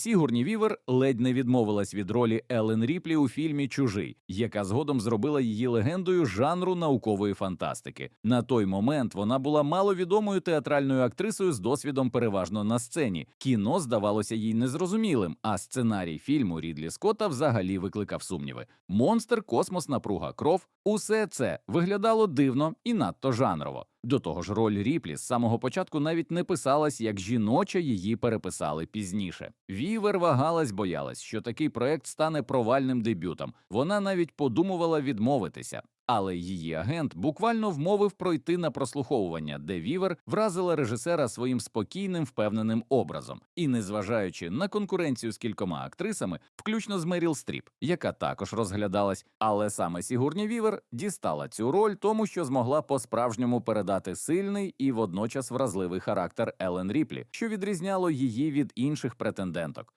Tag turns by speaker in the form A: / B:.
A: Сігурні Вівер ледь не відмовилась від ролі Елен Ріплі у фільмі Чужий, яка згодом зробила її легендою жанру наукової фантастики. На той момент вона була маловідомою театральною актрисою з досвідом переважно на сцені. Кіно здавалося їй незрозумілим, а сценарій фільму Рідлі Скотта взагалі викликав сумніви. Монстр, космос, напруга, кров усе це виглядало дивно і надто жанрово. До того ж, роль Ріплі з самого початку навіть не писалась як жіноча, її переписали пізніше. Вівер вагалась, боялась, що такий проект стане провальним дебютом. Вона навіть подумувала відмовитися. Але її агент буквально вмовив пройти на прослуховування, де Вівер вразила режисера своїм спокійним, впевненим образом. І незважаючи на конкуренцію з кількома актрисами, включно з Меріл Стріп, яка також розглядалась, але саме Сігурні Вівер дістала цю роль, тому що змогла по-справжньому передати сильний і водночас вразливий характер Елен Ріплі, що відрізняло її від інших претенденток.